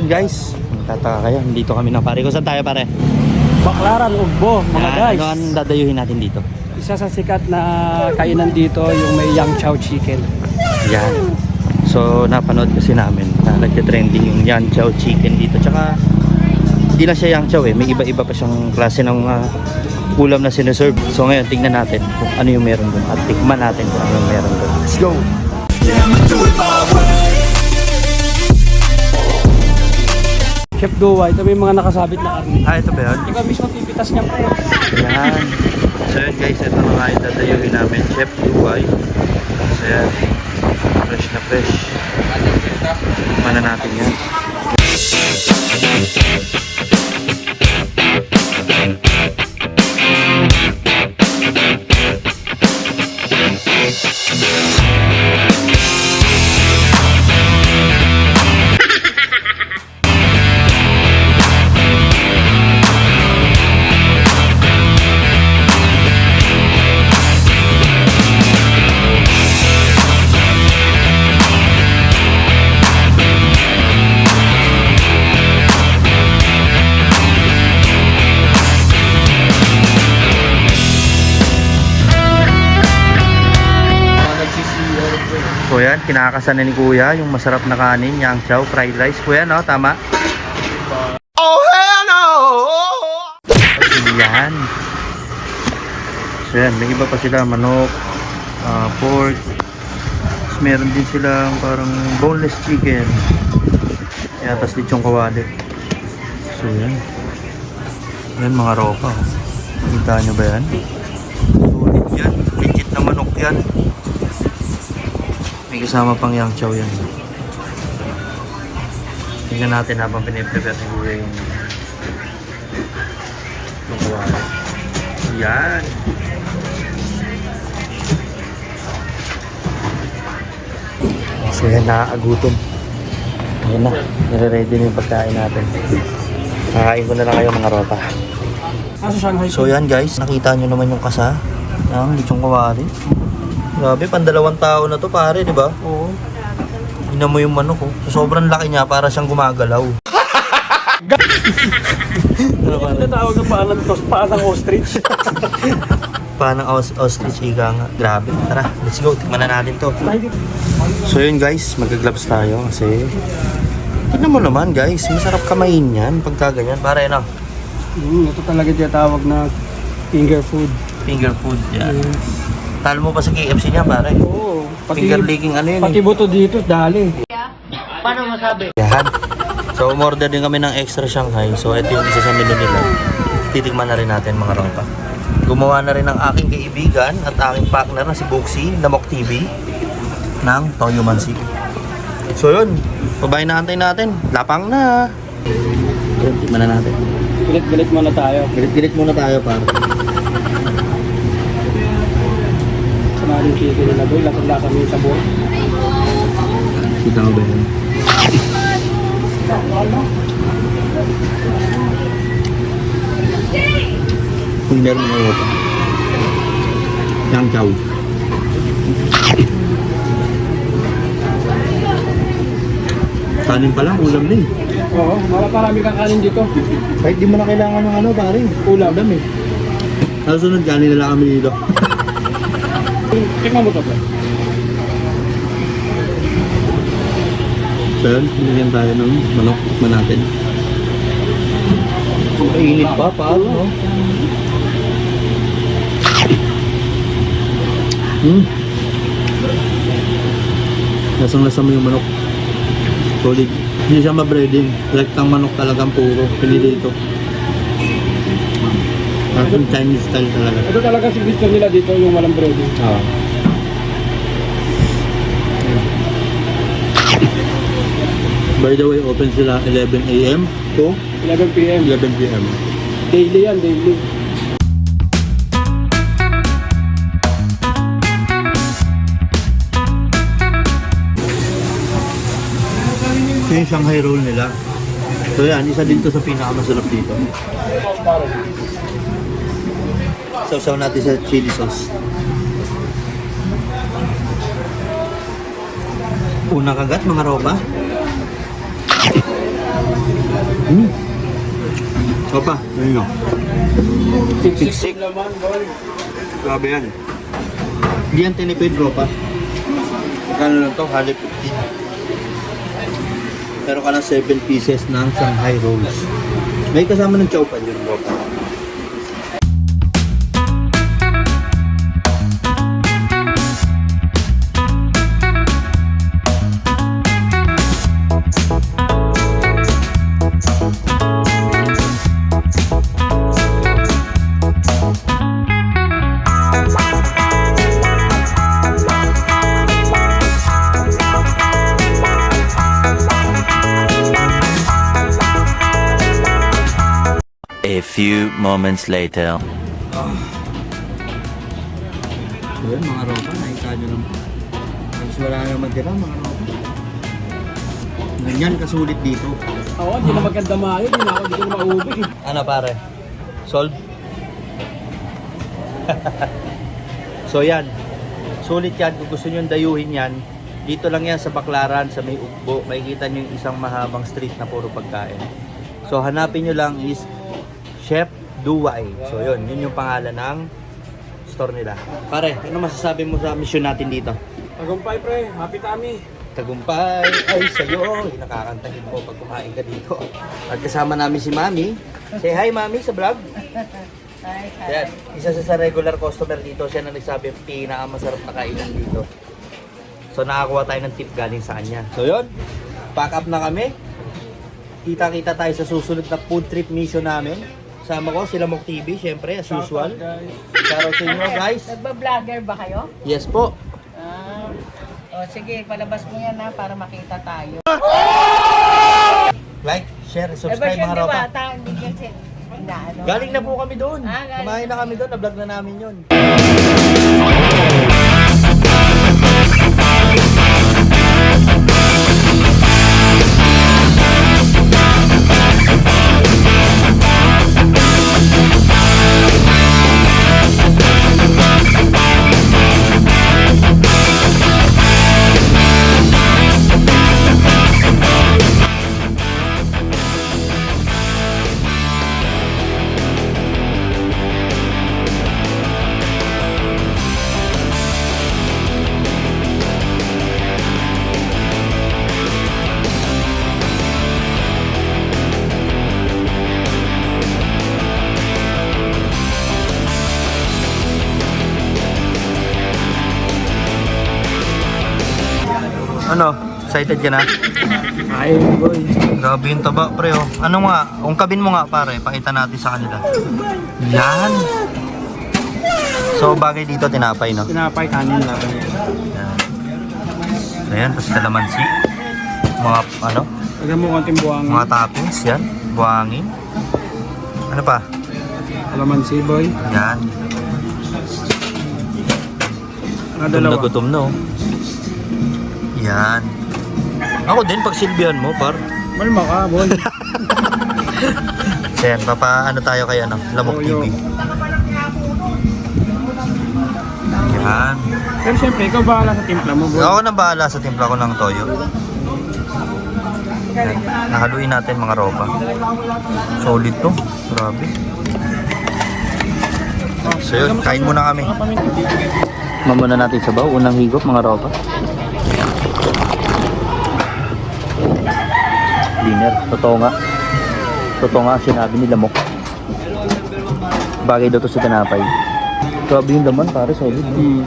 yun guys, tataka kayo, dito kami ng pare ko. Saan tayo pare? Baklaran, Ugbo, mga Yan, guys. Ano ang dadayuhin natin dito? Isa sa sikat na kainan dito, yung may Yang Chow Chicken. Yan. So, napanood kasi namin na nagte-trending yung Yan Chow Chicken dito. Tsaka, hindi lang siya Yang Chow eh. May iba-iba pa siyang klase ng ah, ulam na sineserve. So, ngayon, tingnan natin kung ano yung meron doon. At tikman natin kung ano yung meron doon. Let's go! Chef Duwa, ito may mga nakasabit na karne. Ah, ito ba yun? Ikaw mismo pipitas niya pre. Yan. So yun guys, ito na nga yung dadayuhin namin. Chef Dubai. So yan. Fresh na fresh. Tikman na natin yan. Yan, kinakasan na ni Kuya yung masarap na kanin, yang chow, fried rice. Kuya, no? Tama? Oh, hell no! Yan. So yan, may iba pa sila, manok, ah, pork. Tapos meron din silang parang boneless chicken. Yan, tapos lechong kawali. So yan. Yan mga ropa. oh. Kita nyo ba yan? Sulit yan. Legit na manok yan. May kasama pang yang chow yan. Tingnan natin habang piniprepare ni Kuya yung yung. Yan. So yan, nakakagutom. Yan na, nire-ready na yung pagkain natin. Kakain ko na lang kayo mga ropa. So yan guys, nakita nyo naman yung kasa ng lechong kawali. Grabe, pandalawang tao na to pare, di ba? Oo. Ina mo yung manok oh. So, sobrang laki niya para siyang gumagalaw. ano Ano pare? tawag ng paanan to? Paanang ostrich. Paano os ostrich ika nga? Grabe. Tara, let's go. Tikman na natin to. So yun guys, mag-gloves tayo kasi Tignan mo naman guys, masarap kamain yan pagka ganyan. Para ano, Hmm, ito talaga tinatawag na finger food. finger food yan. Yes. Talo mo pa sa KFC niya pare. Oo. Pati, Finger licking ano yun pati eh. buto dito, dali. Yan. So umorder din kami ng extra Shanghai. So ito yung isa sa menu nila. Titikman na rin natin mga ropa. Gumawa na rin ng aking kaibigan at aking partner na si Buxi, Namok TV ng Toyo Mansi. So yun, babae na antay natin. Lapang na. Tikman na natin. Galit-galit muna tayo. Gilit-gilit muna tayo par. Samaling chicken nila boy. Lasang-lasa mo yung sabor. Kita mo ba yun? Kung meron mo ito. Yang chow. Kanin pa lang, ulam na eh. Oo, marami kang kanin dito. Kahit di mo na kailangan ng ano pare. Ulam. Ulam eh. Nasunod kanin na lang kami dito. Tingnan mo to, bro. So yun, binigyan tayo ng manok. Tikman natin. Mainit pa, paano? No? Hmm. Lasang lasa mo yung manok. Solid. Hindi siya ma-breading. Direktang manok talagang puro. Pinili ito. Parang Chinese style talaga. Ito talaga signature nila dito, yung walang breading. Oo. By the way, open sila 11 a.m. to 11 p.m. 11 p.m. Daily yan, daily. Ito yung Shanghai roll nila. So yan, isa din to sa pinakamasarap dito. Sausaw natin sa chili sauce. Unang kagat mga ropa. Hmm. Opa, ayun o. Siksik. Grabe yan. Hindi yan tinipid, bro pa. Magkano lang to? Halip 15. Pero ka ng 7 pieces ng Shanghai rolls. May kasama ng chow pan yun, bro few moments later. Yun, mga ropa, nakita nyo lang. Halos wala naman tira, mga ropa. Ganyan kasulit dito. Oo, hindi na maganda maayo. Hindi na ako dito na maubig. eh. Ano pare? Solve? so yan. Sulit yan. Kung gusto nyo dayuhin yan, dito lang yan sa Baklaran, sa may Ugbo. Makikita nyo yung isang mahabang street na puro pagkain. So hanapin nyo lang is Chef Duway. So yun, yun yung pangalan ng store nila. Pare, ano masasabi mo sa mission natin dito? Tagumpay, pre. Happy tummy. Tagumpay ay sa'yo. Yung Nakakantahin mo pag kumain ka dito. At kasama namin si Mami. Say hi Mami sa vlog. Yan. Isa sa regular customer dito. Siya na nagsabi pinakamasarap na kainan dito. So nakakuha tayo ng tip galing sa kanya. So yun. Pack up na kami. Kita-kita tayo sa susunod na food trip mission namin. Sama ko sila Mok TV, syempre, as usual. guys. Shoutout sa inyo guys. Nagba-vlogger ba kayo? Yes po. Ah. O sige, palabas mo yan ha para makita tayo. Like, share, subscribe mga ropa. Ta- Hindi kasi, na, ano. Galing na po kami doon. Ah, galing Kumain na na. kami doon. Na-vlog na namin yun. Excited ka na? Ay, boy. Grabe yung taba, pre. Oh. Ano nga? Ungkabin mo nga, pare. Pakita natin sa kanila. Yan. So, bagay dito, tinapay, no? Pinapay kanin lang. Yan. Ayan, tapos kalamansi. Mga, ano? Lagyan mo konting buwang. Mga toppings, yan. Buhangin. Ano pa? Alamansi, boy. Yan. Gutom na gutom na, oh. Yan. Ako din, pag silbihan mo, par. Malma ka, boy. Yan, papa, ano tayo kay ano? Lamok. TV. Yan. Pero syempre, ikaw bahala sa timpla mo, boy. Ako na bahala sa timpla ko ng toyo. Yan. Nahaluin natin mga ropa. Solid to. Grabe. So yun, kain muna kami. Mamuna natin sa baw. Unang higop mga ropa. Dinner. Totoo nga. Totoo nga sinabi nila mo. Bagay daw to sa tinapay. Grabe yung laman pare solid. Hmm.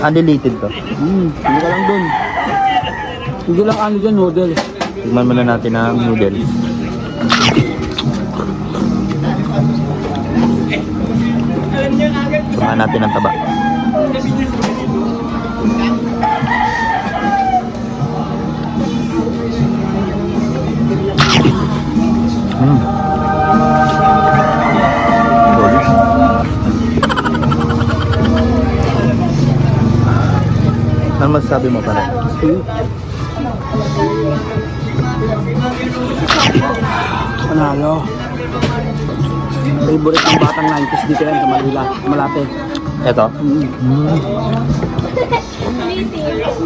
Undilated to. Hmm, hindi ka lang dun. Hindi lang ano dyan, noodle. Tignan muna natin ang noodle. Samahan natin ang taba. Ano masasabi mo pala? Panalo. Favorite ng batang 90s dito yan sa Manila. Malate. Ito? Hmm.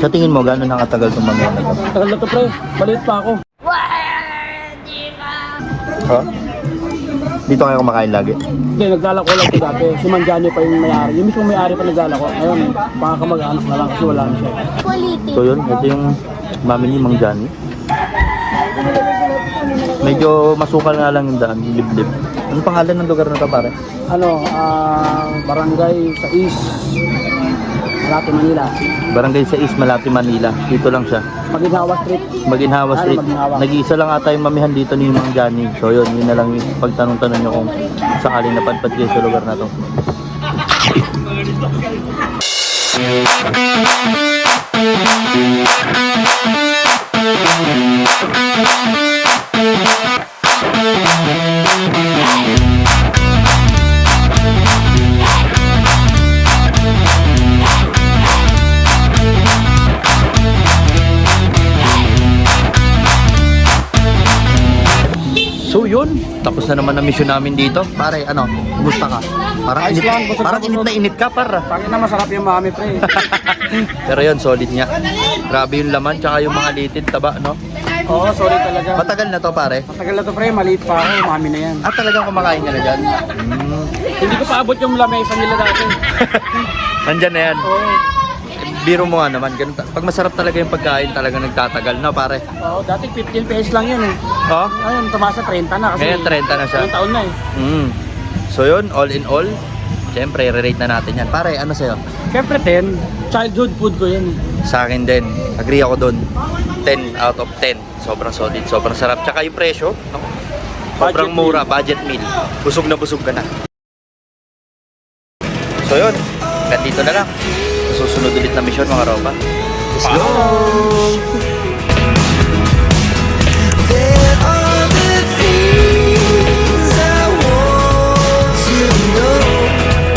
Sa tingin mo, gano'n nakatagal itong mamaya na to? Tagal na to, pre. Balit pa ako. Ha? Dito kayo kumakain lagi? Hindi, naglalako lang ito dati. Si Manjani pa yung may-ari. Yung mismo may-ari pa naglalako. Ngayon, baka kamag-anak na lang kasi wala na siya. So yun, ito yung mami ni Mang Johnny. Medyo masukal nga lang yung daan, liblib. Ano pangalan ng lugar na to pare? Ano, ah, barangay sa East, Malate, Manila. Barangay sa East Malati, Manila. Dito lang siya. Maginhawa Street. Maginhawa Street. Maginhawa? Nag-iisa lang ata yung mamihan dito ni Mang Johnny. So yun, yun na lang yung pagtanong-tanong nyo kung sakaling napadpad kayo sa lugar na to. So yun, tapos na naman ang mission namin dito. Pare, ano, kumusta ka? Parang Ayos init, lang, busog na init busog. na init ka, para. Pangin na masarap yung mami, pre. Pero yun, solid nga. Grabe yung laman, tsaka yung mga litid, taba, no? Oo, sorry talaga. Matagal na to, pare. Matagal na to, pre. Maliit pa ako. Mami na yan. At talagang kumakain ka na dyan. Mm. Hindi ko pa abot yung lamesa nila dati. Nandyan na yan. Oo. Biro mo nga naman, ganun. ta- Pag masarap talaga yung pagkain, talagang nagtatagal na, pare. Oo, dati 15 pesos lang yun eh. Oh? Ngayon, tumaas sa 30 na kasi. Ngayon, 30 na siya. Ilang taon na eh. Mm. So yun, all in all, Siyempre, re-rate na natin yan. Pare, ano sa'yo? Siyempre 10, childhood food ko yun. eh. Sa akin din, agree ako doon. 10 out of 10. Sobrang solid, sobrang sarap. Tsaka yung presyo, no? sobrang Budget mura, budget meal. Busog na busog ka na. So yun, hanggang dito na lang. Mission mga ropa. Let's go!